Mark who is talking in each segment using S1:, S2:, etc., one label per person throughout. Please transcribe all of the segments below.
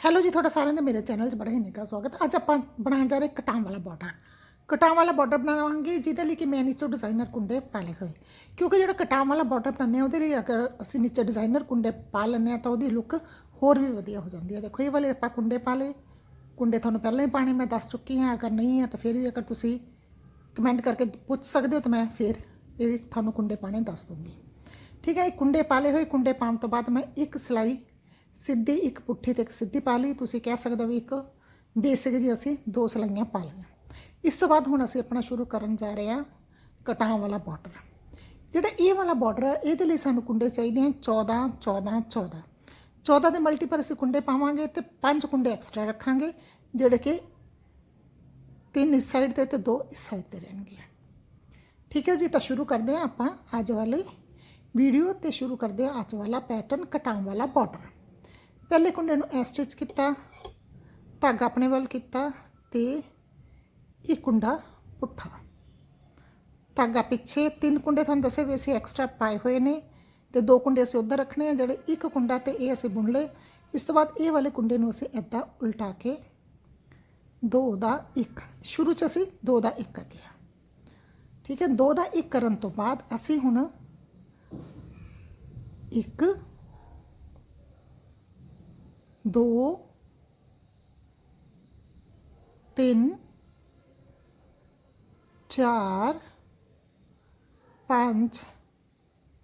S1: Hello ਜੀ, ਤੁਹਾਡਾ ਸਾਰਿਆਂ ਦਾ ਮੇਰੇ ਚੈਨਲ 'ਚ ਬੜਾ ਹੀ ਨਿੱਘਾ ਸਵਾਗਤ ਅੱਜ ਆਪਾਂ ਬਣਾਉਣ ਜਾ ਰਹੇ ਕਟਾਂ ਵਾਲਾ ਬਾਰਡਰ ਕਟਾਂ ਵਾਲਾ ਬਾਰਡਰ ਬਣਾਵਾਂਗੇ, ਜਿਹਦੇ ਲਈ ਕਿ ਮੈਂ ਨੀਚੋਂ ਡਿਜ਼ਾਈਨਰ ਕੁੰਡੇ ਪਾਲੇ ਹੋਏ। ਕਿਉਂਕਿ ਜਿਹੜਾ ਕਟਾਂ ਵਾਲਾ ਬਾਰਡਰ ਬਣਾਉਂਦੇ ਆ ਉਹਦੇ ਲਈ ਅਗਰ ਅਸੀਂ ਨੀਚੇ ਡਿਜ਼ਾਈਨਰ ਕੁੰਡੇ ਪਾ ਲੈਂਦੇ ਆ ਤਾਂ ਉਹਦੀ ਲੁੱਕ ਹੋਰ ਵੀ ਵਧੀਆ ਹੋ ਜਾਂਦੀ ਹੈ। ਦੇਖੋ, ਇਹ ਵਾਲੇ ਆਪਾਂ ਕੁੰਡੇ ਪਾ ਲਏ। ਕੁੰਡੇ ਤੁਹਾਨੂੰ ਪਹਿਲਾਂ ਹੀ ਪਾਣੇ ਮੈਂ ਦੱਸ ਚੁੱਕੀ ਹਾਂ। ਅਗਰ ਨਹੀਂ ਹੈ, ਤਾਂ ਫਿਰ ਵੀ ਅਗਰ ਤੁਸੀਂ ਕਮੈਂਟ ਕਰਕੇ ਪੁੱਛ ਸਕਦੇ ਹੋ, ਤਾਂ ਮੈਂ ਫਿਰ ਇਹ ਤੁਹਾਨੂੰ ਕੁੰਡੇ ਪਾਣੇ ਦੱਸ ਦੂੰਗੀ। ਠੀਕ ਹੈ, ਇਹ ਕੁੰਡੇ ਪਾਲੇ ਹੋਏ। ਕੁੰਡੇ ਪਾਉਣ ਤੋਂ ਬਾਅਦ ਮੈਂ ਇੱਕ ਸਿਲਾਈ ਸਿੱਧੀ ਇੱਕ ਪੁੱਠੀ ਤੇ ਇੱਕ ਸਿੱਧੀ ਪਾ ਲਈ। ਤੁਸੀਂ ਕਹਿ ਸਕਦੇ ਹੋ ਵੀ ਇੱਕ ਬੇਸਿਕ ਜੀ ਅਸੀਂ ਦੋ ਸਲਾਈਆਂ ਪਾ ਲਈਆਂ। ਇਸ ਤੋਂ ਬਾਅਦ ਹੁਣ ਅਸੀਂ ਆਪਣਾ ਸ਼ੁਰੂ ਕਰਨ ਜਾ ਰਹੇ ਹਾਂ ਕਟਾਂ ਵਾਲਾ ਬਾਰਡਰ ਜਿਹੜਾ ਇਹ ਵਾਲਾ ਬਾਰਡਰ ਹੈ ਇਹਦੇ ਲਈ ਸਾਨੂੰ ਕੁੰਡੇ ਚਾਹੀਦੇ ਹਨ 14 14 14 14 ਦੇ ਮਲਟੀਪਲ ਅਸੀਂ ਕੁੰਡੇ ਪਾਵਾਂਗੇ ਤੇ ਪੰਜ ਕੁੰਡੇ ਐਕਸਟਰਾ ਰੱਖਾਂਗੇ, ਜਿਹੜੇ ਕਿ ਤਿੰਨ ਇਸ ਸਾਈਡ ਤੇ ਤੇ ਦੋ ਇਸ ਸਾਈਡ ਤੇ ਰਹਿਣਗੇ। ਠੀਕ ਹੈ ਜੀ, ਤਾਂ ਸ਼ੁਰੂ ਕਰਦੇ ਹਾਂ ਆਪਾਂ ਅੱਜ ਵਾਲੀ ਵੀਡੀਓ ਤੇ ਸ਼ੁਰੂ ਕਰਦੇ ਹਾਂ ਅੱਜ ਵਾਲਾ ਪੈਟਰਨ ਕਟਾਂ ਵਾਲਾ ਬਾਰਡਰ ਪਹਿਲੇ ਕੁੰਡੇ ਨੂੰ ਐ ਸਟਿਚ ਕੀਤਾ, ਧਾਗਾ ਆਪਣੇ ਵੱਲ ਕੀਤਾ ਤੇ ਇਹ ਕੁੰਡਾ ਪੁੱਠਾ। ਧਾਗਾ ਪਿੱਛੇ ਤਿੰਨ ਕੁੰਡੇ ਤੁਹਾਨੂੰ ਦੱਸੇ ਵੀ ਅਸੀਂ ਐਕਸਟਰਾ ਪਾਏ ਹੋਏ ਨੇ ਤੇ ਦੋ ਕੁੰਡੇ ਅਸੀਂ ਉੱਧਰ ਰੱਖਣੇ ਆ, ਜਿਹੜੇ ਇੱਕ ਕੁੰਡਾ ਤੇ ਇਹ ਅਸੀਂ ਬੁਣ ਲਏ। ਇਸ ਤੋਂ ਬਾਅਦ ਇਹ ਵਾਲੇ ਕੁੰਡੇ ਨੂੰ ਅਸੀਂ ਇਦਾਂ ਉਲਟਾ ਕੇ ਦੋ ਦਾ ਇੱਕ, ਸ਼ੁਰੂ ਚ ਅਸੀਂ ਦੋ ਦਾ ਇੱਕ ਕਰ ਲਿਆ। ਠੀਕ ਹੈ, ਦੋ ਦਾ ਇੱਕ ਕਰਨ ਤੋਂ ਬਾਅਦ ਅਸੀਂ ਹੁਣ ਇੱਕ दो, तीन, चार, पाँच।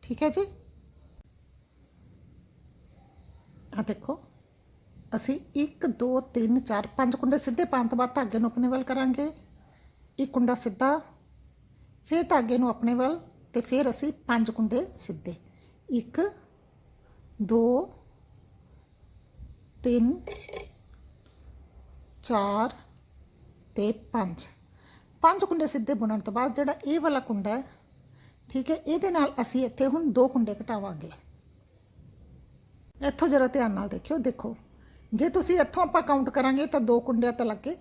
S1: ठीक है जी? हाँ देखो, असी एक, दो, तीन, चार, पाँच कुंडे सीधे पाने तो बाद धागे अपने वाल करा एक कुंडा सीधा फिर तो धागे अपने वाल तो फिर असी पाँच कुंडे सीधे एक, दो 3 4 ਤੇ 5 ਪੰਜ ਕੁੰਡੇ ਸਿੱਧੇ ਬੁਣਨ ਤੋਂ ਬਾਅਦ ਜਿਹੜਾ ਇਹ ਵਾਲਾ ਕੁੰਡਾ ਹੈ, ਠੀਕ ਹੈ, ਇਹਦੇ ਨਾਲ ਅਸੀਂ ਇੱਥੇ ਹੁਣ ਦੋ ਕੁੰਡੇ ਘਟਾਵਾਂਗੇ ਇੱਥੋਂ ਜਰਾ ਧਿਆਨ ਨਾਲ ਦੇਖਿਓ, ਦੇਖੋ। ਜੇ ਤੁਸੀਂ ਇੱਥੋਂ ਆਪਾਂ ਕਾਊਂਟ ਕਰਾਂਗੇ ਤਾਂ ਦੋ ਕੁੰਡਿਆਂ ਤੋਂ ਲੱਗੇ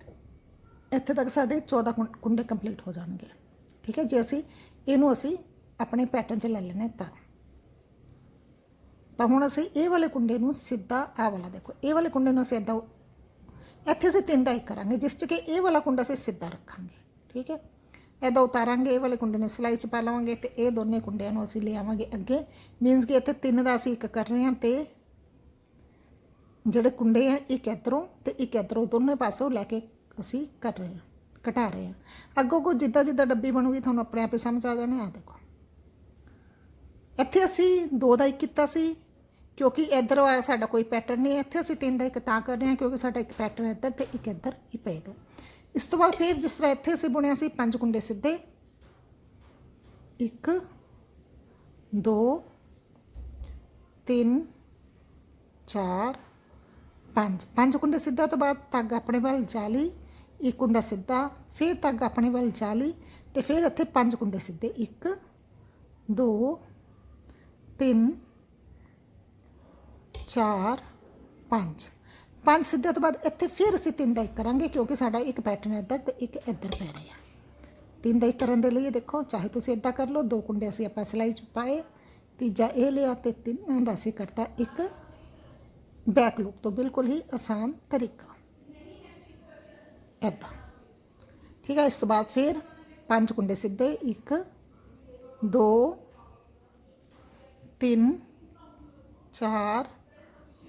S1: ਇੱਥੇ ਤੱਕ ਸਾਡੇ 14 ਕੁੰ- ਕੁੰਡੇ ਕੰਪਲੀਟ ਹੋ ਜਾਣਗੇ। ਠੀਕ ਹੈ, ਜੇ ਅਸੀਂ, ਇਹਨੂੰ ਅਸੀਂ ਆਪਣੇ ਪੈਟਰਨ 'ਚ ਲੈ ਲੈਣੇ ਤਾਂ। ਤਾਂ ਹੁਣ ਅਸੀਂ ਇਹ ਵਾਲੇ ਕੁੰਡੇ ਨੂੰ ਸਿੱਧਾ ਆ ਵਾਲਾ ਦੇਖੋ, ਇਹ ਵਾਲੇ ਕੁੰਡੇ ਨੂੰ ਅਸੀਂ ਇੱਦਾਂ ਇੱਥੇ ਅਸੀਂ ਤਿੰਨ ਦਾ ਇੱਕ ਕਰਾਂਗੇ, ਜਿਸ 'ਚ ਕਿ ਇਹ ਵਾਲਾ ਕੁੰਡਾ ਅਸੀਂ ਸਿੱਧਾ ਰੱਖਾਂਗੇ, ਠੀਕ ਹੈ? ਇਹਦਾ ਉਤਾਰਾਂਗੇ, ਇਹ ਵਾਲੇ ਕੁੰਡੇ ਨੂੰ ਸਿਲਾਈ 'ਚ ਪਾ ਲਵਾਂਗੇ ਤੇ ਇਹ ਦੋਨੇ ਕੁੰਡਿਆਂ ਨੂੰ ਅਸੀਂ ਲਿਆਵਾਂਗੇ ਅੱਗੇ। ਮੀਨਸ ਕਿ ਇੱਥੇ ਤਿੰਨ ਦਾ ਅਸੀਂ ਇੱਕ ਕਰ ਰਹੇ ਹਾਂ ਤੇ ਜਿਹੜੇ ਕੁੰਡੇ ਆ, ਇੱਕ ਇੱਧਰੋਂ ਤੇ ਇੱਕ ਇੱਧਰੋਂ ਦੋਨੇ ਪਾਸੋਂ ਲੈ ਕੇ ਅਸੀਂ ਕਰ ਰਹੇ ਹਾਂ ਘਟਾ ਰਹੇ ਹਾਂ। ਅੱਗੋਂ ਕੋ ਜਿੱਦਾਂ ਜਿੱਦਾਂ ਡੱਬੀ ਬਣੂਗੀ, ਤੁਹਾਨੂੰ ਆਪਣੇ ਆਪ ਹੀ ਸਮਝ ਆ ਜਾਣੇ ਆ ਦੇਖੋ। ਇੱਥੇ ਅਸੀਂ ਦੋ ਦਾ ਇੱਕ ਕੀਤਾ ਸੀ ਕਿਉਂਕਿ ਇੱਧਰ ਵਾਲਾ ਸਾਡਾ ਕੋਈ ਪੈਟਰਨ ਨਹੀਂ ਹੈ ਇੱਥੇ ਅਸੀਂ ਤਿੰਨ ਦਾ ਇੱਕ ਤਾਂ ਕਰ ਰਹੇ ਹਾਂ ਕਿਉਂਕਿ ਸਾਡਾ ਇੱਕ ਪੈਟਰਨ ਇੱਧਰ ਤੇ ਇੱਕ ਇੱਧਰ ਹੀ ਪਏਗਾ ਇਸ ਤੋਂ ਬਾਅਦ ਫਿਰ ਜਿਸ ਤਰ੍ਹਾਂ ਇੱਥੇ ਅਸੀਂ ਬੁਣਿਆ ਸੀ ਪੰਜ ਕੁੰਡੇ ਸਿੱਧੇ, ਇੱਕ, ਦੋ, ਤਿੰਨ, ਚਾਰ, ਪੰਜ। ਪੰਜ ਕੁੰਡੇ ਸਿੱਧਾ ਤੋਂ ਬਾਅਦ ਧਾਗਾ ਆਪਣੇ ਵੱਲ ਜਾਲੀ ਇੱਕ ਕੁੰਡਾ ਸਿੱਧਾ, ਫਿਰ ਧਾਗਾ ਆਪਣੇ ਵੱਲ ਜਾਲੀ ਤੇ ਫਿਰ ਇੱਥੇ ਪੰਜ ਕੁੰਡੇ ਸਿੱਧੇ, ਇੱਕ, ਦੋ, ਤਿੰਨ चार, पाँच। पाँच सीधे तो बाद इतने फिर अं तीन दाइक करा क्योंकि साढ़ा एक पैटर्न इधर तो एक इधर पै रहे हैं। तीन दाइक करने के लिए देखो, चाहे तुम इदा कर लो, दो कुंडे असं आप सिलाई पाए, तीजा ये लिया तो तीन दस करता एक बैक लूप तो बिल्कुल ही आसान तरीका। इदा ठीक है, इस तो बाद फिर पाँच कुंडे सीधे एक, दो, तीन, चार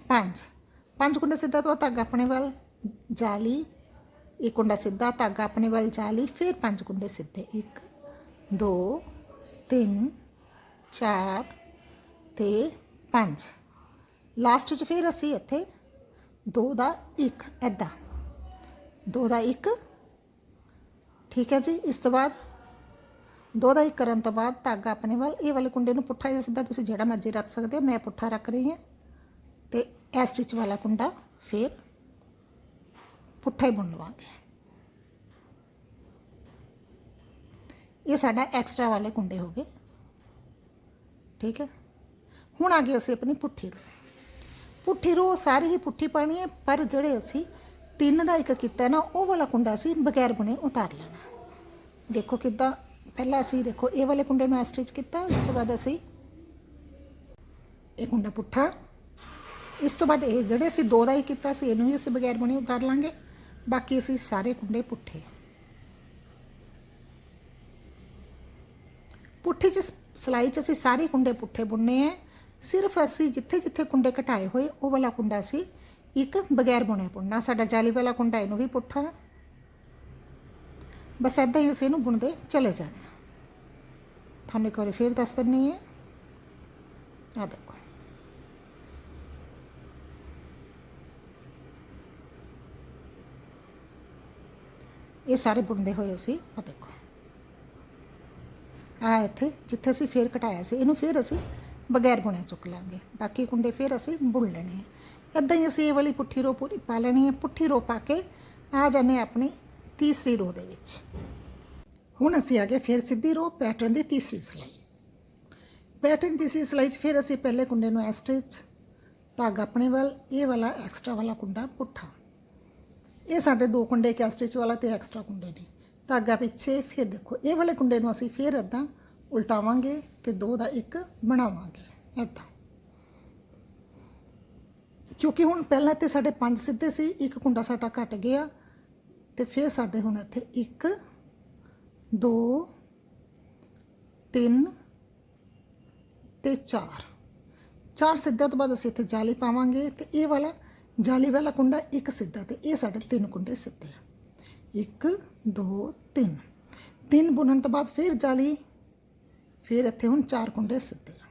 S1: 5 5 ਕੁੰਡਾ ਸਿੱਧਾ ਤੋਂ ਧਾਗਾ ਆਪਣੇ ਵੱਲ, ਜਾਲੀ। ਇਹ ਕੁੰਡਾ ਸਿੱਧਾ, ਧਾਗਾ ਆਪਣੇ ਵੱਲ, ਜਾਲੀ। ਫਿਰ ਪੰਜ ਕੁੰਡੇ ਸਿੱਧੇ। 1 2 3 4 ਤੇ ਪੰਜ। ਲਾਸਟ 'ਚ ਫਿਰ ਅਸੀਂ ਇੱਥੇ ਦੋ ਦਾ ਇੱਕ ਐਦਾਂ ਦੋ ਦਾ ਇੱਕ। ਠੀਕ ਹੈ ਜੀ, ਇਸ ਤੋਂ ਬਾਅਦ ਦੋ ਦਾ ਇੱਕ ਕਰਨ ਤੋਂ ਬਾਅਦ ਧਾਗਾ ਆਪਣੇ ਵੱਲ। ਇਹ ਵਾਲੇ ਕੁੰਡੇ ਨੂੰ ਪੁੱਠਾ ਜਾਂ ਸਿੱਧਾ ਤੁਸੀਂ ਜਿਹੜਾ ਮਰਜ਼ੀ ਰੱਖ ਸਕਦੇ ਹੋ। ਮੈਂ ਪੁੱਠਾ ਰੱਖ ਰਹੀ ਹਾਂ। ਤੇ ਇਹ ਸਟਿਚ ਵਾਲਾ ਕੁੰਡਾ ਫਿਰ ਪੁੱਠਾ ਹੀ ਬੁਣ ਲਵਾਂਗੇ ਇਹ ਸਾਡਾ ਐਕਸਟਰਾ ਵਾਲੇ ਕੁੰਡੇ ਹੋ ਗਏ ਠੀਕ ਹੈ ਹੁਣ ਆ ਗਏ ਅਸੀਂ ਆਪਣੀ ਪੁੱਠੀ ਰੋ ਪੁੱਠੀ ਰੋ ਸਾਰੀ ਹੀ ਪੁੱਠੀ ਪਾਣੀ ਹੈ ਪਰ ਜਿਹੜੇ ਅਸੀਂ ਤਿੰਨ ਦਾ ਇੱਕ ਕੀਤਾ ਨਾ ਉਹ ਵਾਲਾ ਕੁੰਡਾ ਅਸੀਂ ਬਗੈਰ ਬੁਣੇ ਉਤਾਰ ਲੈਣਾ ਦੇਖੋ ਕਿੱਦਾਂ ਪਹਿਲਾਂ ਅਸੀਂ ਦੇਖੋ ਇਹ ਵਾਲੇ ਕੁੰਡੇ ਨੂੰ ਸਟਿਚ ਕੀਤਾ ਉਸ ਤੋਂ ਬਾਅਦ ਅਸੀਂ ਇਹ ਕੁੰਡਾ ਪੁੱਠਾ ਇਸ ਤੋਂ ਬਾਅਦ ਇਹ ਜਿਹੜੇ ਅਸੀਂ ਦੋ ਦਾ ਹੀ ਕੀਤਾ ਸੀ, ਇਹਨੂੰ ਵੀ ਅਸੀਂ ਬਗੈਰ ਬੁਣੇ ਉਤਾਰ ਲਾਂਗੇ। ਬਾਕੀ ਅਸੀਂ ਸਾਰੇ ਕੁੰਡੇ ਪੁੱਠੇ। ਪੁੱਠੇ ਚ ਸਲਾਈ ਚ ਅਸੀਂ ਸਾਰੇ ਕੁੰਡੇ ਪੁੱਠੇ ਬੁਣਨੇ ਆ ਸਿਰਫ ਅਸੀਂ ਜਿੱਥੇ ਜਿੱਥੇ ਕੁੰਡੇ ਘਟਾਏ ਹੋਏ, ਉਹ ਵਾਲਾ ਕੁੰਡਾ ਸੀ ਇੱਕ ਬਗੈਰ ਬੁਣੇ ਬੁਣਨਾ। ਸਾਡਾ ਜਾਲੀ ਵਾਲਾ ਕੁੰਡਾ ਇਹਨੂੰ ਵੀ ਪੁੱਠਾ। ਬਸ ਏਦਾਂ ਹੀ ਅਸੀਂ ਇਹਨੂੰ ਬੁਣਦੇ ਚਲੇ ਜਾਣਾ। ਤੁਹਾਨੂੰ ਇੱਕ ਵਾਰੀ ਫੇਰ ਦੱਸ ਦਿੰਨੀ ਹੈ ਆ ਦੇਖੋ। ਇਹ ਸਾਰੇ ਬੁਣਦੇ ਹੋਏ ਅਸੀਂ ਆ ਦੇਖੋ। ਆ ਇੱਥੇ ਜਿੱਥੇ ਅਸੀਂ ਫੇਰ ਘਟਾਇਆ ਸੀ, ਇਹਨੂੰ ਫੇਰ ਅਸੀਂ ਬਗੈਰ ਬੁਣੇ ਚੁੱਕ ਲਾਂਗੇ। ਬਾਕੀ ਕੁੰਡੇ ਫੇਰ ਅਸੀਂ ਬੁਣ ਲੈਣੇ ਆ। ਇਦਾਂ ਹੀ ਅਸੀਂ ਇਹ ਵਾਲੀ ਪੁੱਠੀ ਰੋ ਪੂਰੀ ਪਾ ਲੈਣੀ ਹੈ ਪੁੱਠੀ ਰੋ ਪਾ ਕੇ ਆ ਜਾਣੇ ਆਪਣੀ ਤੀਸਰੀ ਰੋ ਦੇ ਵਿੱਚ। ਹੁਣ ਅਸੀਂ ਆ ਗਏ ਫਿਰ ਸਿੱਧੀ ਰੋ ਪੈਟਰਨ ਦੀ ਤੀਸਰੀ ਸਿਲਾਈ। ਪੈਟਰਨ ਦੀ ਤੀਸਰੀ ਸਿਲਾਈ 'ਚ ਫਿਰ ਅਸੀਂ ਪਹਿਲੇ ਕੁੰਡੇ ਨੂੰ ਇਸ ਸਟਿਚ, ਧਾਗਾ ਆਪਣੇ ਵੱਲ, ਇਹ ਵਾਲਾ ਐਕਸਟਰਾ ਵਾਲਾ ਕੁੰਡਾ ਪੁੱਠਾ। ਇਹ ਸਾਡੇ ਦੋ ਕੁੰਡੇ ਇੱਕ ਸਟਿਚ ਵਾਲਾ ਤੇ ਐਕਸਟਰਾ ਕੁੰਡੇ ਨੇ। ਧਾਗਾ ਪਿੱਛੇ ਫਿਰ ਦੇਖੋ, ਇਹ ਵਾਲੇ ਕੁੰਡੇ ਨੂੰ ਅਸੀਂ ਫਿਰ ਇਦਾਂ ਉਲਟਾਵਾਂਗੇ ਤੇ ਦੋ ਦਾ ਇੱਕ ਬਣਾਵਾਂਗੇ। ਇਦਾਂ। ਕਿਉਂਕਿ ਹੁਣ ਪਹਿਲਾਂ ਤੇ ਸਾਡੇ ਪੰਜ ਸਿੱਧੇ ਸੀ, ਇੱਕ ਕੁੰਡਾ ਸਾਡਾ ਘਟ ਗਿਆ ਤੇ ਫਿਰ ਸਾਡੇ ਹੁਣ ਇੱਥੇ 1 2 3 ਤੇ 4 ਚਾਰ ਸਿੱਧਿਆਂ ਤੋਂ ਬਾਅਦ ਅਸੀਂ ਇੱਥੇ ਜਾਲੀ ਪਾਵਾਂਗੇ ਤੇ ਇਹ ਵਾਲਾ ਜਾਲੀ ਵਾਲਾ ਕੁੰਡਾ ਇੱਕ ਸਿੱਧਾ ਤੇ ਇਹ ਸਾਡੇ ਤਿੰਨ ਕੁੰਡੇ ਸਿੱਧੇ ਆ। 1 2 3 ਤਿੰਨ ਬੁਣਨ ਤੋਂ ਬਾਅਦ ਫਿਰ ਜਾਲੀ, ਫਿਰ ਇੱਥੇ ਹੁਣ ਚਾਰ ਕੁੰਡੇ ਸਿੱਧੇ ਆ।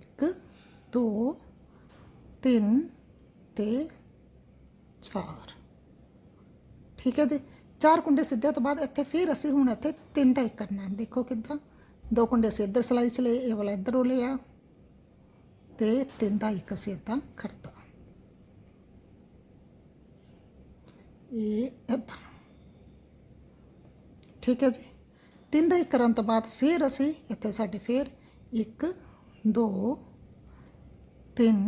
S1: 1 2 3 ਤੇ 4 ਠੀਕ ਹੈ ਜੀ? ਚਾਰ ਕੁੰਡੇ ਸਿੱਧੇ ਤੋਂ ਬਾਅਦ ਇੱਥੇ ਫਿਰ ਅਸੀਂ ਹੁਣ ਇੱਥੇ ਤਿੰਨ ਦਾ ਇੱਕ ਕਰਨਾ ਦੇਖੋ ਕਿੱਦਾਂ। ਦੋ ਕੁੰਡੇ ਅਸੀਂ ਇੱਧਰ ਸਲਾਈ ਚ ਲਏ, ਇਹ ਵਾਲਾ ਇੱਧਰੋਂ ਲਿਆ। ਤੇ ਤਿੰਨ ਦਾ ਇੱਕ ਅਸੀਂ ਇੱਦਾਂ ਕਰਤਾ ਇਹ ਇੱਦਾਂ ਠੀਕ ਹੈ ਜੀ ਤਿੰਨ ਦਾ ਇੱਕ ਕਰਨ ਤੋਂ ਬਾਅਦ ਫਿਰ ਅਸੀਂ ਇੱਥੇ ਸਾਡੇ ਫਿਰ 1 2 3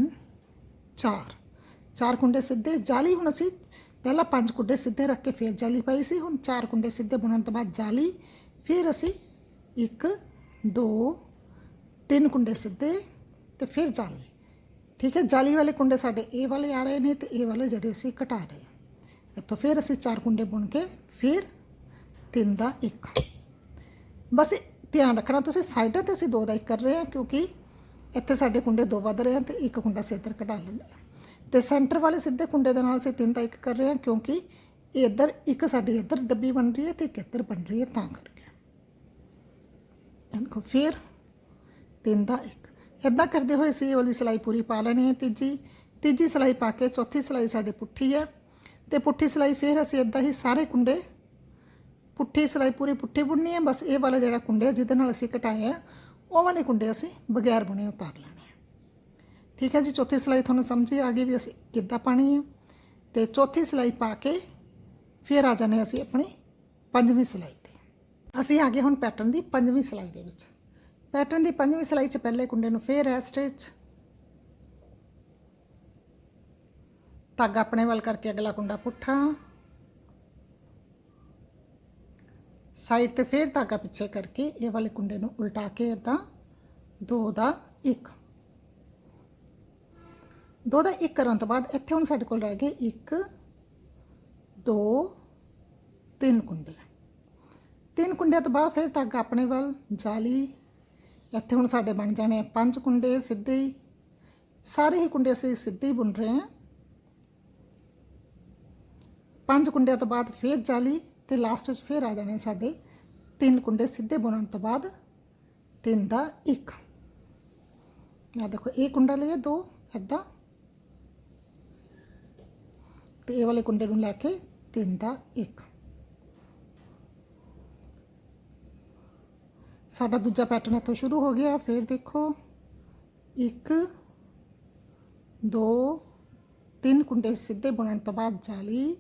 S1: 4 ਚਾਰ ਕੁੰਡੇ ਸਿੱਧੇ ਜਾਲੀ ਹੁਣ ਅਸੀਂ ਪਹਿਲਾਂ ਪੰਜ ਕੁੰਡੇ ਸਿੱਧੇ ਰੱਖ ਕੇ ਫਿਰ ਜਾਲੀ ਪਾਈ ਸੀ ਹੁਣ ਚਾਰ ਕੁੰਡੇ ਸਿੱਧੇ ਬੁਣਨ ਤੋਂ ਬਾਅਦ ਜਾਲੀ ਫਿਰ ਅਸੀਂ 1 2 ਤਿੰਨ ਕੁੰਡੇ ਸਿੱਧੇ ਤੇ ਫਿਰ ਜਾਲੀ ਠੀਕ ਹੈ ਜਾਲੀ ਵਾਲੇ ਕੁੰਡੇ ਸਾਡੇ ਇਹ ਵਾਲੇ ਆ ਰਹੇ ਨੇ ਤੇ ਇਹ ਵਾਲੇ ਜਿਹੜੇ ਅਸੀਂ ਘਟਾ ਰਹੇ ਹਾਂ। ਇੱਥੋਂ ਫਿਰ ਅਸੀਂ ਚਾਰ ਕੁੰਡੇ ਬੁਣ ਕੇ ਫਿਰ ਤਿੰਨ ਦਾ ਇੱਕ। ਬਸ ਧਿਆਨ ਰੱਖਣਾ, ਤੁਸੀਂ ਸਾਈਡਾਂ ਤੇ ਅਸੀਂ ਦੋ ਦਾ ਇੱਕ ਕਰ ਰਹੇ ਹਾਂ ਕਿਉਂਕਿ ਇੱਥੇ ਸਾਡੇ ਕੁੰਡੇ ਦੋ ਵੱਧ ਰਹੇ ਹਨ ਤੇ ਇੱਕ ਕੁੰਡਾ ਅਸੀਂ ਇੱਧਰ ਕਢਾ ਲੈਂਦੇ ਹਾਂ। ਤੇ ਸੈਂਟਰ ਵਾਲੇ ਸਿੱਧੇ ਕੁੰਡੇ ਦੇ ਨਾਲ ਅਸੀਂ ਤਿੰਨ ਦਾ ਇੱਕ ਕਰ ਰਹੇ ਹਾਂ ਕਿਉਂਕਿ ਇਹ ਇੱਧਰ ਇੱਕ ਸਾਡੀ ਇੱਧਰ ਡੱਬੀ ਬਣ ਰਹੀ ਹੈ ਤੇ ਇੱਕ ਇੱਧਰ ਬਣ ਰਹੀ ਹੈ ਤਾਂ ਕਰਕੇ। ਦੇਖੋ ਫਿਰ ਤਿੰਨ ਦਾ ਇੱਕ। ਇਦਾਂ ਕਰਦੇ ਹੋਏ ਅਸੀਂ ਇਹ ਵਾਲੀ ਸਿਲਾਈ ਪੂਰੀ ਪਾ ਲੈਣੀ ਹੈ ਤੀਜੀ। ਤੀਜੀ ਸਿਲਾਈ ਪਾ ਕੇ ਚੌਥੀ ਸਿਲਾਈ ਸਾਡੀ ਪੁੱਠੀ ਹੈ। ਤੇ ਪੁੱਠੀ ਸਿਲਾਈ ਫਿਰ ਅਸੀਂ ਇਦਾਂ ਹੀ ਸਾਰੇ ਕੁੰਡੇ, ਪੁੱਠੀ ਸਿਲਾਈ ਪੂਰੀ ਪੁੱਠੀ ਬੁਣਨੀ ਹੈ, ਬਸ ਇਹ ਵਾਲਾ ਜਿਹੜਾ ਕੁੰਡੇ ਜਿਹਦੇ ਨਾਲ ਅਸੀਂ ਕਟਾਏ ਆ, ਉਹ ਵਾਲੇ ਕੁੰਡੇ ਅਸੀਂ ਬਗੈਰ ਬੁਣੇ ਉਤਾਰ ਲੈਣੇ ਠੀਕ ਹੈ ਜੀ, ਚੌਥੀ ਸਿਲਾਈ ਤੁਹਾਨੂੰ ਸਮਝੀ ਆ ਗਈ ਵੀ ਅਸੀਂ ਕਿੱਦਾਂ ਪਾਣੀ ਹੈ। ਤੇ ਚੌਥੀ ਸਿਲਾਈ ਪਾ ਕੇ ਫਿਰ ਆ ਜਾਣੇ ਅਸੀਂ ਆਪਣੀ ਪੰਜਵੀਂ ਸਿਲਾਈ ਤੇ। ਅਸੀਂ ਆ ਗਏ ਹੁਣ ਪੈਟਰਨ ਦੀ ਪੰਜਵੀਂ ਸਿਲਾਈ ਦੇ ਵਿੱਚ। ਪੈਟਰਨ ਦੀ ਪੰਜਵੀਂ ਸਿਲਾਈ 'ਚ ਪਹਿਲੇ ਕੁੰਡੇ ਨੂੰ ਫੇਰ ਹੈ ਸਟਿਚ ਧਾਗਾ ਆਪਣੇ ਵੱਲ ਕਰਕੇ ਅਗਲਾ ਕੁੰਡਾ ਪੁੱਠਾ। ਸਾਈਡ ਤੇ ਫੇਰ ਧਾਗਾ ਪਿੱਛੇ ਕਰਕੇ ਇਹ ਵਾਲੇ ਕੁੰਡੇ ਨੂੰ ਉਲਟਾ ਕੇ ਇਦਾਂ ਦੋ ਦਾ ਇੱਕ। ਦੋ ਦਾ ਇੱਕ ਕਰਨ ਤੋਂ ਬਾਅਦ ਇੱਥੇ ਹੁਣ ਸਾਡੇ ਕੋਲ ਰਹਿ ਗਏ ਇੱਕ, ਦੋ, ਤਿੰਨ ਕੁੰਡੇ। ਤਿੰਨ ਕੁੰਡਿਆਂ ਤੋਂ ਬਾਅਦ ਫਿਰ ਧਾਗਾ ਆਪਣੇ ਵੱਲ, ਜਾਲੀ। ਇੱਥੇ ਹੁਣ ਸਾਡੇ ਬਣ ਜਾਣੇ ਪੰਜ ਕੁੰਡੇ ਸਿੱਧੇ ਹੀ। ਸਾਰੇ ਹੀ ਕੁੰਡੇ ਅਸੀਂ ਸਿੱਧੇ ਹੀ ਬੁਣ ਰਹੇ ਹਾਂ। ਪੰਜ ਕੁੰਡਿਆਂ ਤੋਂ ਬਾਅਦ ਫਿਰ ਜਾਲੀ ਤੇ ਲਾਸਟ 'ਚ ਫਿਰ ਆ ਜਾਣੇ ਸਾਡੇ ਤਿੰਨ ਕੁੰਡੇ ਸਿੱਧੇ ਬੁਣਨ ਤੋਂ ਬਾਅਦ ਤਿੰਨ ਦਾ ਇੱਕ। ਆ ਦੇਖੋ, ਇਹ ਕੁੰਡਾ ਲਿਆ ਦੋ ਐਦਾਂ ਤੇ ਇਹ ਵਾਲੇ ਕੁੰਡੇ ਨੂੰ ਲੈ ਕੇ ਤਿੰਨ ਦਾ ਇੱਕ। ਸਾਡਾ ਦੂਜਾ ਪੈਟਰਨ ਇੱਥੋਂ ਸ਼ੁਰੂ ਹੋ ਗਿਆ, ਫਿਰ ਦੇਖੋ 1 2 ਤਿੰਨ ਕੁੰਡੇ ਸਿੱਧੇ ਬੁਣਨ ਤੋਂ ਬਾਅਦ ਜਾਲੀ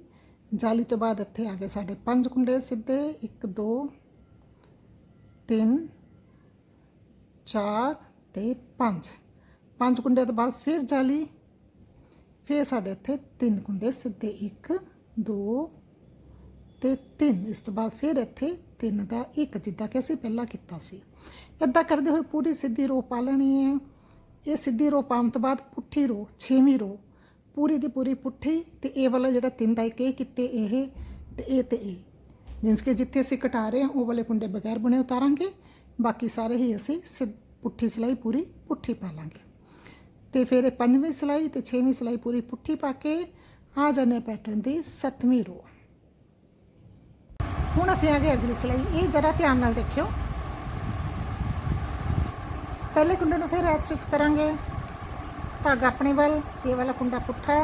S1: ਜਾਲੀ ਤੋਂ ਬਾਅਦ ਇੱਥੇ ਆ ਗਏ ਸਾਡੇ ਪੰਜ ਕੁੰਡੇ ਸਿੱਧੇ 1 2 3 4 ਤੇ 5 ਪੰਜ ਕੁੰਡੇ ਤੋਂ ਬਾਅਦ ਫਿਰ ਜਾਲੀ, ਫਿਰ ਸਾਡੇ ਇੱਥੇ ਤਿੰਨ ਕੁੰਡੇ ਸਿੱਧੇ 1 2 ਤੇ 3 ਇਸ ਤੋਂ ਬਾਅਦ ਫਿਰ ਇੱਥੇ 3 ਦਾ 1 ਜਿੱਦਾਂ ਕਿ ਅਸੀਂ ਪਹਿਲਾਂ ਕੀਤਾ ਸੀ। ਇਦਾਂ ਕਰਦੇ ਹੋਏ ਪੂਰੀ ਸਿੱਧੀ ਰੋ ਪਾ ਲੈਣੀ ਹੈ। ਇਹ ਸਿੱਧੀ ਰੋ ਪਾਉਣ ਤੋਂ ਬਾਅਦ ਪੁੱਠੀ ਰੋ ਛੇਵੀਂ ਰੋ ਪੂਰੀ ਦੀ ਪੂਰੀ ਪੁੱਠੀ ਤੇ ਇਹ ਵਾਲਾ ਜਿਹੜਾ ਤਿੰਨ ਦਾ ਇੱਕ ਇਹ ਕਿਤੇ ਇਹ ਤੇ ਇਹ ਤੇ ਇਹ। ਮੀਨਸ ਕਿ ਜਿੱਥੇ ਅਸੀਂ ਕਟਾ ਰਹੇ ਹਾਂ, ਉਹ ਵਾਲੇ ਕੁੰਡੇ ਬਗੈਰ ਬੁਣੇ ਉਤਾਰਾਂਗੇ। ਬਾਕੀ ਸਾਰੇ ਹੀ ਅਸੀਂ ਸਿੱਧ ਪੁੱਠੀ ਸਿਲਾਈ ਪੂਰੀ ਪੁੱਠੀ ਪਾ ਲਾਂਗੇ। ਤੇ ਫਿਰ ਇਹ ਪੰਜਵੀਂ ਸਿਲਾਈ ਤੇ ਛੇਵੀਂ ਸਿਲਾਈ ਪੂਰੀ ਪੁੱਠੀ ਪਾ ਕੇ ਆ ਜਾਂਦੇ ਪੈਟਰਨ ਦੀ ਸੱਤਵੀਂ ਰੋ ਹੁਣ ਅਸੀਂ ਆ ਗਏ ਅਗਲੀ ਸਿਲਾਈ। ਇਹ ਜਰਾ ਧਿਆਨ ਨਾਲ ਦੇਖਿਓ। ਪਹਿਲੇ ਕੁੰਡੇ ਨੂੰ ਫਿਰ ਐਸ ਸਟਿਚ ਕਰਾਂਗੇ। ਧਾਗਾ ਆਪਣੇ ਵੱਲ, ਇਹ ਵਾਲਾ ਕੁੰਡਾ ਪੁੱਠਾ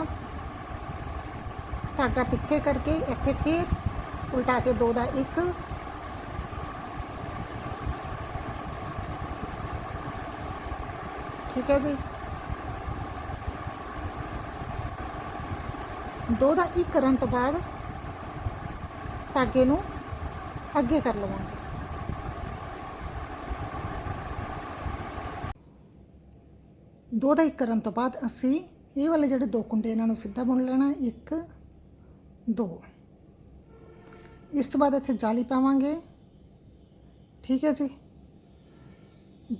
S1: ਧਾਗਾ ਪਿੱਛੇ ਕਰਕੇ ਇੱਥੇ ਫਿਰ ਉਲਟਾ ਕੇ ਦੋ ਦਾ ਇੱਕ। ਠੀਕ ਹੈ ਜੀ। ਦੋ ਦਾ ਇੱਕ ਕਰਨ ਤੋਂ ਬਾਅਦ ਧਾਗੇ ਨੂੰ ਅੱਗੇ ਕਰ ਲਵਾਂਗੇ। ਦੋ ਦਾ ਇੱਕ ਕਰਨ ਤੋਂ ਬਾਅਦ ਅਸੀਂ ਇਹ ਵਾਲੇ ਜਿਹੜੇ ਦੋ ਕੁੰਡੇ ਇਹਨਾਂ ਨੂੰ ਸਿੱਧਾ ਬੁਣ ਲੈਣਾ, ਇੱਕ, ਦੋ। ਇਸ ਤੋਂ ਬਾਅਦ ਇੱਥੇ ਜਾਲੀ ਪਾਵਾਂਗੇ। ਠੀਕ ਹੈ ਜੀ?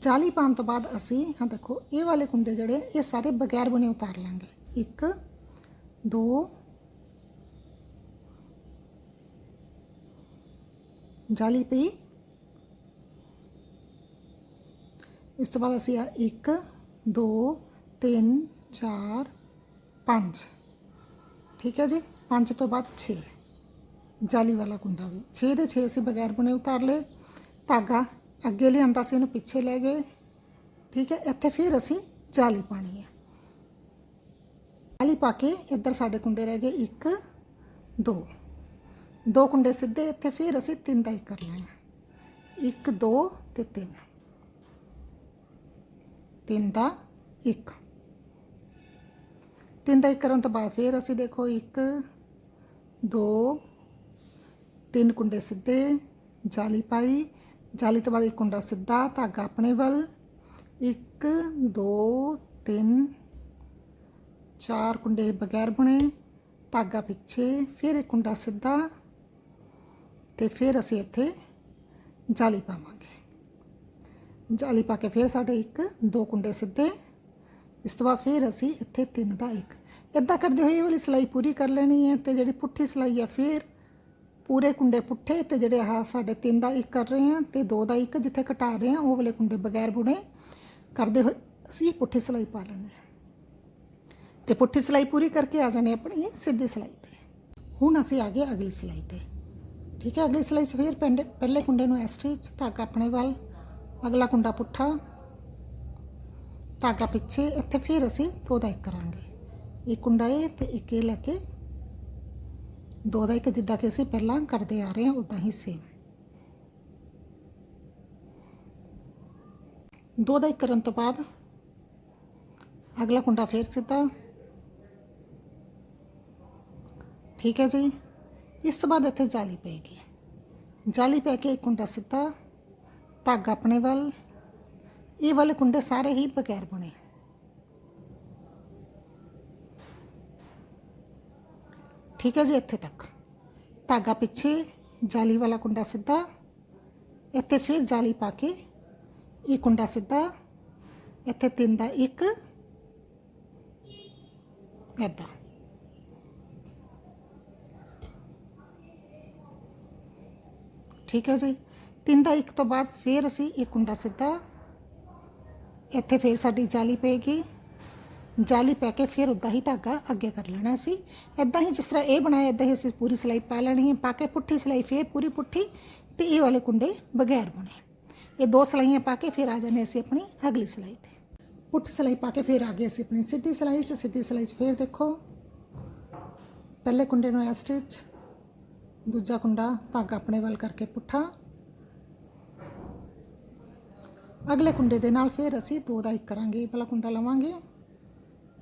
S1: ਜਾਲੀ ਪਾਉਣ ਤੋਂ ਬਾਅਦ ਅਸੀਂ ਹਾਂ ਦੇਖੋ, ਇਹ ਵਾਲੇ ਕੁੰਡੇ ਜਿਹੜੇ, ਇਹ ਸਾਰੇ ਬਗੈਰ ਬੁਣੇ ਉਤਾਰ ਲਾਂਗੇ। ਇੱਕ, ਦੋ, ਜਾਲੀ ਪਈ। ਇਸ ਤੋਂ ਬਾਅਦ ਅਸੀਂ ਆ 1 2 3 4 5 ਠੀਕ ਹੈ ਜੀ? 5 ਤੋਂ ਬਾਅਦ 6 ਜਾਲੀ ਵਾਲਾ ਕੁੰਡਾ ਵੀ। 6 ਦੇ 6 ਅਸੀਂ ਬਗੈਰ ਬੁਣੇ ਉਤਾਰ ਲਏ। ਧਾਗਾ ਅੱਗੇ ਲਿਆਂਦਾ ਸੀ ਇਹਨੂੰ ਪਿੱਛੇ ਲੈ ਗਏ। ਠੀਕ ਹੈ? ਇੱਥੇ ਫਿਰ ਅਸੀਂ ਜਾਲੀ ਪਾਣੀ ਹੈ। ਜਾਲੀ ਪਾ ਕੇ ਇੱਧਰ ਸਾਡੇ ਕੁੰਡੇ ਰਹਿ ਗਏ 1 2 ਦੋ ਕੁੰਡੇ ਸਿੱਧੇ ਇੱਥੇ ਫਿਰ ਅਸੀਂ ਤਿੰਨ ਦਾ ਇੱਕ ਕਰਨਾ ਲੈਣਾ 1 2 ਤੇ 3 ਤਿੰਨ ਦਾ ਇੱਕ। ਤਿੰਨ ਦਾ ਇੱਕ ਕਰਨ ਤੋਂ ਬਾਅਦ ਫਿਰ ਅਸੀਂ ਦੇਖੋ 1 2 ਤਿੰਨ ਕੁੰਡੇ ਸਿੱਧੇ, ਜਾਲੀ ਪਾਈ। ਜਾਲੀ ਤੋਂ ਬਾਅਦ ਇੱਕ ਕੁੰਡਾ ਸਿੱਧਾ, ਧਾਗਾ ਆਪਣੇ ਵੱਲ। 1 2 3 ਚਾਰ ਕੁੰਡੇ ਬਗੈਰ ਬੁਣੇ, ਧਾਗਾ ਪਿੱਛੇ, ਫਿਰ ਇੱਕ ਕੁੰਡਾ ਸਿੱਧਾ ਤੇ ਫਿਰ ਅਸੀਂ ਇੱਥੇ ਜਾਲੀ ਪਾਵਾਂਗੇ। ਜਾਲੀ ਪਾ ਕੇ ਫਿਰ ਸਾਡੇ ਇੱਕ, ਦੋ ਕੁੰਡੇ ਸਿੱਧੇ। ਇਸ ਤੋਂ ਬਾਅਦ ਫਿਰ ਅਸੀਂ ਇੱਥੇ ਤਿੰਨ ਦਾ ਇੱਕ। ਇਦਾਂ ਕਰਦੇ ਹੋਏ ਇਹ ਵਾਲੀ ਸਿਲਾਈ ਪੂਰੀ ਕਰ ਲੈਣੀ ਹੈ ਤੇ ਜਿਹੜੀ ਪੁੱਠੀ ਸਿਲਾਈ ਆ ਫਿਰ ਪੂਰੇ ਕੁੰਡੇ ਪੁੱਠੇ ਤੇ ਜਿਹੜੇ ਆਹ ਸਾਡੇ ਤਿੰਨ ਦਾ ਇੱਕ ਕਰ ਰਹੇ ਹਾਂ ਤੇ ਦੋ ਦਾ ਇੱਕ ਜਿੱਥੇ ਘਟਾ ਰਹੇ ਹਾਂ, ਉਹ ਵਾਲੇ ਕੁੰਡੇ ਬਗੈਰ ਬੁਣੇ। ਕਰਦੇ ਹੋਏ ਅਸੀਂ ਪੁੱਠੀ ਸਿਲਾਈ ਪਾ ਲੈਣੀ ਹੈ। ਤੇ ਪੁੱਠੀ ਸਿਲਾਈ ਪੂਰੀ ਕਰਕੇ ਆ ਜਾਣੇ ਆਪਣੀ ਸਿੱਧੀ ਸਿਲਾਈ ਤੇ। ਹੁਣ ਅਸੀਂ ਆ ਗਏ ਅਗਲੀ ਸਿਲਾਈ ਤੇ। ਠੀਕ ਹੈ, ਅਗਲੀ ਸਿਲਾਈ 'ਚ ਫਿਰ ਪਹਿਲੇ ਪਹਿਲੇ ਕੁੰਡੇ ਨੂੰ ਇਸ ਸਟਿਚ ਧਾਗਾ ਆਪਣੇ ਵੱਲ। ਅਗਲਾ ਕੁੰਡਾ ਪੁੱਠਾ ਧਾਗਾ ਪਿੱਛੇ ਇੱਥੇ ਫਿਰ ਅਸੀਂ ਦੋ ਦਾ ਇੱਕ ਕਰਾਂਗੇ ਇੱਕ ਕੁੰਡਾ ਇਹ ਤੇ ਇੱਕ ਇਹ ਲੈ ਕੇ ਦੋ ਦਾ ਇੱਕ ਜਿੱਦਾਂ ਕਿ ਅਸੀਂ ਪਹਿਲਾਂ ਕਰਦੇ ਆ ਰਹੇ ਹਾਂ ਉਦਾਂ ਹੀ ਸੇਮ ਦੋ ਦਾ ਇੱਕ ਕਰਨ ਤੋਂ ਬਾਅਦ ਅਗਲਾ ਕੁੰਡਾ ਫੇਰ ਸਿੱਧਾ ਠੀਕ ਹੈ ਜੀ ਇਸ ਤੋਂ ਬਾਅਦ ਇੱਥੇ ਜਾਲੀ ਪਏਗੀ ਜਾਲੀ ਪੈ ਕੇ ਇੱਕ ਕੁੰਡਾ ਸਿੱਧਾ ਧਾਗਾ ਆਪਣੇ ਵੱਲ, ਇਹ ਵਾਲੇ ਕੁੰਡੇ ਸਾਰੇ ਹੀ ਬਗੈਰ ਬੁਣੇ। ਠੀਕ ਹੈ ਜੀ, ਇੱਥੇ ਤੱਕ। ਧਾਗਾ ਪਿੱਛੇ, ਜਾਲੀ ਵਾਲਾ ਕੁੰਡਾ ਸਿੱਧਾ, ਇੱਥੇ ਫਿਰ ਜਾਲੀ ਪਾ ਕੇ ਇਹ ਕੁੰਡਾ ਸਿੱਧਾ, ਇੱਥੇ ਤਿੰਨ ਦਾ ਇੱਕ, ਏਦਾਂ। ਠੀਕ ਹੈ ਜੀ। ਤਿੰਨ ਦਾ ਇੱਕ ਤੋਂ ਬਾਅਦ ਫਿਰ ਅਸੀਂ ਇਹ ਕੁੰਡਾ ਸਿੱਧਾ ਇੱਥੇ ਫਿਰ ਸਾਡੀ ਜਾਲੀ ਪਏਗੀ। ਜਾਲੀ ਪੈ ਕੇ ਫਿਰ ਉਦਾਂ ਹੀ ਧਾਗਾ ਅੱਗੇ ਕਰ ਲੈਣਾ ਸੀ। ਇਦਾਂ ਹੀ ਜਿਸ ਤਰ੍ਹਾਂ ਇਹ ਬਣਾਇਆ ਇਦਾਂ ਹੀ ਅਸੀਂ ਪੂਰੀ ਸਿਲਾਈ ਪਾ ਲੈਣੀ ਹੈ। ਪਾ ਕੇ ਪੁੱਠੀ ਸਿਲਾਈ ਫਿਰ ਪੂਰੀ ਪੁੱਠੀ ਤੇ ਇਹ ਵਾਲੇ ਕੁੰਡੇ ਬਗੈਰ ਬੁਣੇ। ਇਹ ਦੋ ਸਿਲਾਈਆਂ ਪਾ ਕੇ ਫਿਰ ਆ ਜਾਣੇ ਅਸੀਂ ਆਪਣੀ ਅਗਲੀ ਸਿਲਾਈ ਤੇ। ਪੁੱਠੀ ਸਿਲਾਈ ਪਾ ਕੇ ਫਿਰ ਆ ਗਏ ਅਸੀਂ ਆਪਣੀ ਸਿੱਧੀ ਸਿਲਾਈ 'ਚ। ਸਿੱਧੀ ਸਿਲਾਈ 'ਚ ਫਿਰ ਦੇਖੋ, ਪਹਿਲੇ ਕੁੰਡੇ ਨੂੰ ਐ ਸਟਿਚ, ਦੂਜਾ ਕੁੰਡਾ ਧਾਗਾ ਆਪਣੇ ਵੱਲ ਕਰਕੇ ਪੁੱਠਾ ਅਗਲੇ ਕੁੰਡੇ ਦੇ ਨਾਲ ਫਿਰ ਅਸੀਂ ਦੋ ਦਾ ਇੱਕ ਕਰਾਂਗੇ। ਇਹ ਵਾਲਾ ਕੁੰਡਾ ਲਵਾਂਗੇ।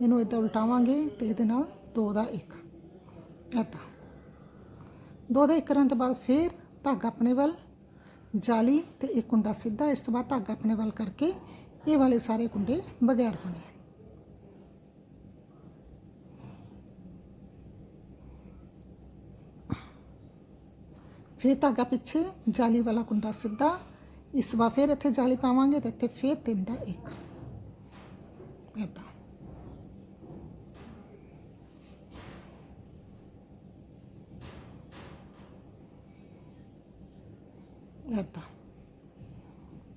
S1: ਇਹਨੂੰ ਇਦਾਂ ਉਲਟਾਵਾਂਗੇ ਤੇ ਇਹਦੇ ਨਾਲ ਦੋ ਦਾ ਇੱਕ। ਏਦਾਂ। ਦੋ ਦਾ ਇੱਕ ਕਰਨ ਤੋਂ ਬਾਅਦ ਫਿਰ ਧਾਗਾ ਆਪਣੇ ਵੱਲ, ਜਾਲੀ ਤੇ ਇੱਕ ਕੁੰਡਾ ਸਿੱਧਾ। ਇਸ ਤੋਂ ਬਾਅਦ ਧਾਗਾ ਆਪਣੇ ਵੱਲ ਕਰਕੇ ਇਹ ਵਾਲੇ ਸਾਰੇ ਕੁੰਡੇ ਬਗੈਰ ਹੋਣੇ ਫਿਰ ਧਾਗਾ ਪਿੱਛੇ ਜਾਲੀ ਵਾਲਾ ਕੁੰਡਾ ਸਿੱਧਾ ਇਸ ਤੋਂ ਬਾਅਦ ਫਿਰ ਇੱਥੇ ਜਾਲੀ ਪਾਵਾਂਗੇ ਤੇ ਇੱਥੇ ਫਿਰ ਤਿੰਨ ਦਾ ਇੱਕ ਇਦਾਂ ਇਦਾਂ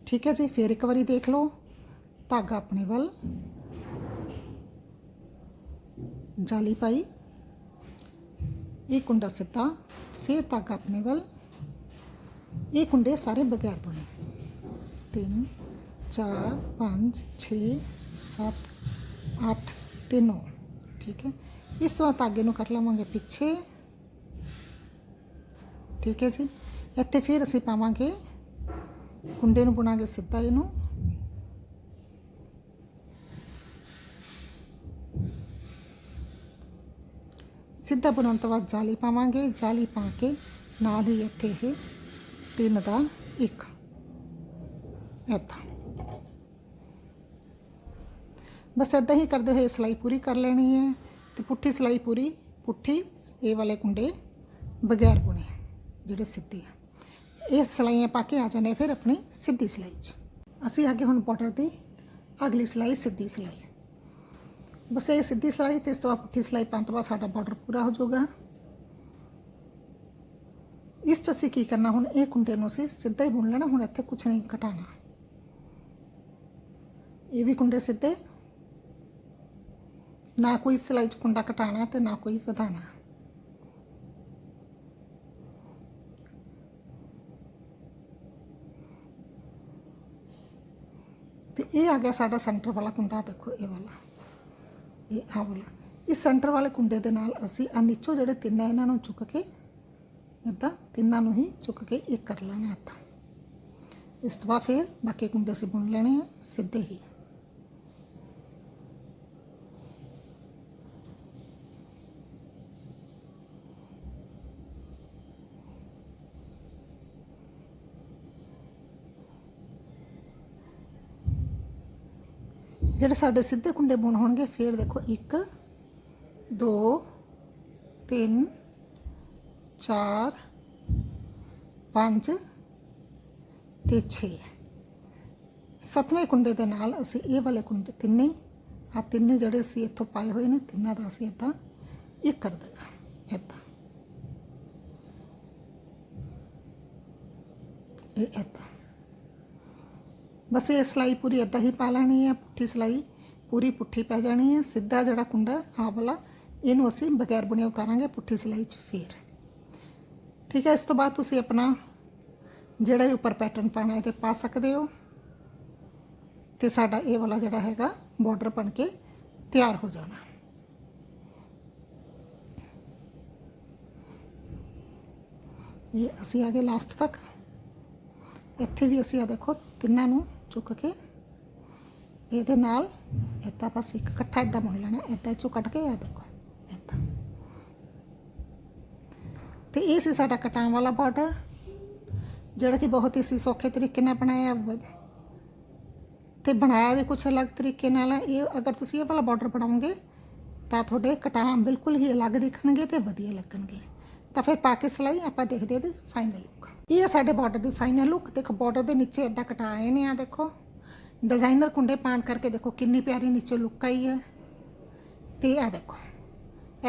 S1: ਠੀਕ ਹੈ ਜੀ ਫਿਰ ਇੱਕ ਵਾਰੀ ਦੇਖ ਲਓ ਧਾਗਾ ਆਪਣੇ ਵੱਲ ਜਾਲੀ ਪਾਈ ਇਹ ਕੁੰਡਾ ਸਿੱਧਾ ਫਿਰ ਧਾਗਾ ਆਪਣੇ ਵੱਲ ਇਹ ਕੁੰਡੇ ਸਾਰੇ ਬਗੈਰ ਬੁਣੇ 3 4 5 6 7 8 ਤੇ 9 ਠੀਕ ਹੈ? ਇਸ ਤੋਂ ਬਾਅਦ ਧਾਗੇ ਨੂੰ ਕਰ ਲਵਾਂਗੇ ਪਿੱਛੇ। ਠੀਕ ਹੈ ਜੀ? ਇੱਥੇ ਫਿਰ ਅਸੀਂ ਪਾਵਾਂਗੇ ਕੁੰਡੇ ਨੂੰ ਬੁਣਾਂਗੇ ਸਿੱਧਾ ਇਹਨੂੰ। ਸਿੱਧਾ ਬਣਾਉਣ ਤੋਂ ਬਾਅਦ ਜਾਲੀ ਪਾਵਾਂਗੇ। ਜਾਲੀ ਪਾ ਕੇ ਨਾਲ ਹੀ ਇੱਥੇ ਇਹ ਤਿੰਨ ਦਾ ਇੱਕ। ਇੱਦਾਂ ਬਸ ਇੱਦਾਂ ਹੀ ਕਰਦੇ ਹੋਏ ਸਿਲਾਈ ਪੂਰੀ ਕਰ ਲੈਣੀ ਹੈ ਤੇ ਪੁੱਠੀ ਸਿਲਾਈ ਪੂਰੀ ਪੁੱਠੀ ਇਹ ਵਾਲੇ ਕੁੰਡੇ ਬਗੈਰ ਬੁਣੇ ਜਿਹੜੇ ਸਿੱਧੇ ਆ ਇਹ ਸਿਲਾਈਆਂ ਪਾ ਕੇ ਆ ਜਾਣੇ ਫਿਰ ਆਪਣੀ ਸਿੱਧੀ ਸਿਲਾਈ 'ਚ ਅਸੀਂ ਅੱਗੇ ਹੁਣ ਬਾਰਡਰ ਦੀ ਅਗਲੀ ਸਿਲਾਈ ਸਿੱਧੀ ਸਿਲਾਈ ਬਸ ਇਹ ਸਿੱਧੀ ਸਿਲਾਈ ਤੇ ਇਸ ਤੋਂ ਬਾਅਦ ਪੁੱਠੀ ਸਿਲਾਈ ਪਾਉਣ ਤੋਂ ਬਾਅਦ ਸਾਡਾ ਬਾਰਡਰ ਪੂਰਾ ਹੋ ਜਾਊਗਾ ਇਸ 'ਚ ਅਸੀਂ ਕੀ ਕਰਨਾ ਹੁਣ ਇਹ ਕੁੰਡੇ ਨੂੰ ਅਸੀਂ ਸਿੱਧਾ ਹੀ ਬੁਣ ਲੈਣਾ ਹੁਣ ਇੱਥੇ ਕੁਝ ਨਹੀਂ ਘਟਾਣਾ ਇਹ ਵੀ ਕੁੰਡੇ ਸਿੱਧੇ। ਨਾ ਕੋਈ ਸਿਲਾਈ 'ਚ ਕੁੰਡਾ ਘਟਾਣਾ ਤੇ ਨਾ ਕੋਈ ਵਧਾਣਾ ਤੇ ਇਹ ਆ ਗਿਆ ਸਾਡਾ ਸੈਂਟਰ ਵਾਲਾ ਕੁੰਡਾ, ਦੇਖੋ ਇਹ ਵਾਲਾ। ਇਹ ਆ ਵਾਲਾ। ਇਸ ਸੈਂਟਰ ਵਾਲੇ ਕੁੰਡੇ ਦੇ ਨਾਲ ਅਸੀਂ ਆ ਨੀਚੋਂ ਜਿਹੜੇ ਤਿੰਨ ਆ, ਇਹਨਾਂ ਨੂੰ ਚੁੱਕ ਕੇ ਇਦਾਂ ਤਿੰਨਾਂ ਨੂੰ ਹੀ ਚੁੱਕ ਕੇ ਇੱਕ ਕਰ ਲੈਣਾ ਇੱਦਾਂ। ਇਸ ਤੋਂ ਬਾਅਦ ਫਿਰ ਬਾਕੀ ਕੁੰਡੇ ਅਸੀਂ ਬੁਣ ਲੈਣੇ ਆ, ਸਿੱਧੇ ਹੀ। ਜਿਹੜੇ ਸਾਡੇ ਸਿੱਧੇ ਕੁੰਡੇ ਬੁਣ ਹੋਣਗੇ, ਫਿਰ ਦੇਖੋ 1 2 3 4 5 ਤੇ 6 ਸੱਤਵੇਂ ਕੁੰਡੇ ਦੇ ਨਾਲ ਅਸੀਂ ਇਹ ਵਾਲੇ ਕੁੰਡੇ ਤਿੰਨੇ ਆ ਤਿੰਨੇ ਜਿਹੜੇ ਅਸੀਂ ਇੱਥੋਂ ਪਾਏ ਹੋਏ ਨੇ, ਤਿੰਨਾਂ ਦਾ ਅਸੀਂ ਇਦਾਂ ਇੱਕ ਕਰ ਦੇਣਾ ਇਦਾਂ ਇਹ ਇਦਾਂ ਬਸ ਇਹ ਸਿਲਾਈ ਪੂਰੀ ਇਦਾਂ ਹੀ ਪਾ ਲੈਣੀ ਹੈ ਪੁੱਠੀ ਸਿਲਾਈ ਪੂਰੀ ਪੁੱਠੀ ਪੈ ਜਾਣੀ ਹੈ ਸਿੱਧਾ ਜਿਹੜਾ ਕੁੰਡਾ ਆਹ ਵਾਲਾ ਇਹਨੂੰ ਅਸੀਂ ਬਗੈਰ ਬੁਣੇ ਉਤਾਰਾਂਗੇ ਪੁੱਠੀ ਸਿਲਾਈ 'ਚ ਫੇਰ ਠੀਕ ਹੈ ਇਸ ਤੋਂ ਬਾਅਦ ਤੁਸੀਂ ਆਪਣਾ ਜਿਹੜਾ ਵੀ ਉੱਪਰ ਪੈਟਰਨ ਪਾਣਾ ਹੈ ਤੇ ਪਾ ਸਕਦੇ ਹੋ ਤੇ ਸਾਡਾ ਇਹ ਵਾਲਾ ਜਿਹੜਾ ਹੈਗਾ ਬਾਰਡਰ ਬਣ ਕੇ ਤਿਆਰ ਹੋ ਜਾਣਾ ਇਹ ਅਸੀਂ ਆ ਗਏ ਲਾਸਟ ਤੱਕ ਇੱਥੇ ਵੀ ਅਸੀਂ ਆ ਦੇਖੋ ਤਿੰਨਾਂ ਨੂੰ ਚੁੱਕ ਕੇ ਇਹਦੇ ਨਾਲ ਇੱਦਾਂ ਬਸ ਇੱਕ ਇਕੱਠਾ ਇੱਦਾਂ ਬੁਣ ਲੈਣਾ, ਇੱਦਾਂ ਚੋਂ ਕੱਟ ਕੇ ਆ ਦੇਖੋ, ਇੱਦਾਂ। ਤੇ ਇਹ ਸੀ ਸਾਡਾ ਕਟਾਂ ਵਾਲਾ ਬਾਰਡਰ ਜਿਹੜਾ ਕਿ ਬਹੁਤ ਹੀ ਸੀ ਸੌਖੇ ਤਰੀਕੇ ਨਾਲ ਬਣਾਇਆ ਵ- ਤੇ ਬਣਾਇਆ ਵੀ ਕੁਝ ਅਲੱਗ ਤਰੀਕੇ ਨਾਲ ਇਹ ਅਗਰ ਤੁਸੀਂ ਇਹ ਵਾਲਾ ਬਾਰਡਰ ਬਣਾਓਗੇ, ਤਾਂ ਤੁਹਾਡੇ ਕਟਾਂ ਬਿਲਕੁਲ ਹੀ ਅਲੱਗ ਦਿਖਣਗੇ ਤੇ ਵਧੀਆ ਲੱਗਣਗੇ। ਤਾਂ ਫਿਰ ਪਾ ਕੇ ਸਿਲਾਈ ਆਪਾਂ ਦੇਖਦੇ ਇਹਦੀ ਫਾਈਨਲ ਇਹ ਆ ਸਾਡੇ ਬਾਰਡਰ ਦੀ ਫਾਈਨਲ ਲੁੱਕ ਦੇਖੋ ਬਾਰਡਰ ਦੇ ਨੀਚੇ ਇਦਾਂ ਕਟਾਏ ਨੇ ਆ, ਦੇਖੋ। ਡਿਜ਼ਾਈਨਰ ਕੁੰਡੇ ਪਾਣ ਕਰਕੇ ਦੇਖੋ ਕਿੰਨੀ ਪਿਆਰੀ ਨੀਚੇ ਲੁੱਕ ਆਈ ਹੈ। ਤੇ ਆ ਦੇਖੋ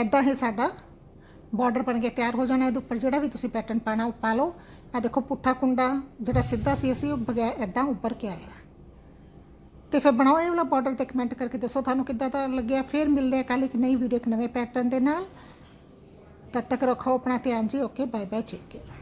S1: ਇਦਾਂ ਹੀ ਸਾਡਾ ਬਾਰਡਰ ਬਣ ਕੇ ਤਿਆਰ ਹੋ ਜਾਣਾ। ਇਹਦੇ ਉੱਪਰ ਜਿਹੜਾ ਵੀ ਤੁਸੀਂ ਪੈਟਰਨ ਪਾਣਾ ਉਹ ਪਾ ਲਓ। ਆ ਦੇਖੋ ਪੁੱਠਾ ਕੁੰਡਾ, ਜਿਹੜਾ ਸਿੱਧਾ ਸੀ ਅਸੀਂ, ਉਹ ਬਗੈਰ ਇਦਾਂ ਉੱਪਰ ਕੇ ਆਇਆ। ਤੇ ਫਿਰ ਬਣਾਓ ਇਹ ਵਾਲਾ ਬਾਰਡਰ ਤੇ ਕਮੈਂਟ ਕਰਕੇ ਦੱਸੋ ਤੁਹਾਨੂੰ ਕਿੱਦਾਂ ਦਾ ਲੱਗਿਆ। ਫਿਰ ਮਿਲਦੇ ਆ ਕੱਲ ਇੱਕ ਨਈ ਵੀਡੀਓ, ਇੱਕ ਨਵੇਂ ਪੈਟਰਨ ਦੇ ਨਾਲ। ਤਦ ਤੱਕ ਰੱਖੋ ਆਪਣਾ ਧਿਆਨ ਜੀ। Okay bye bye take care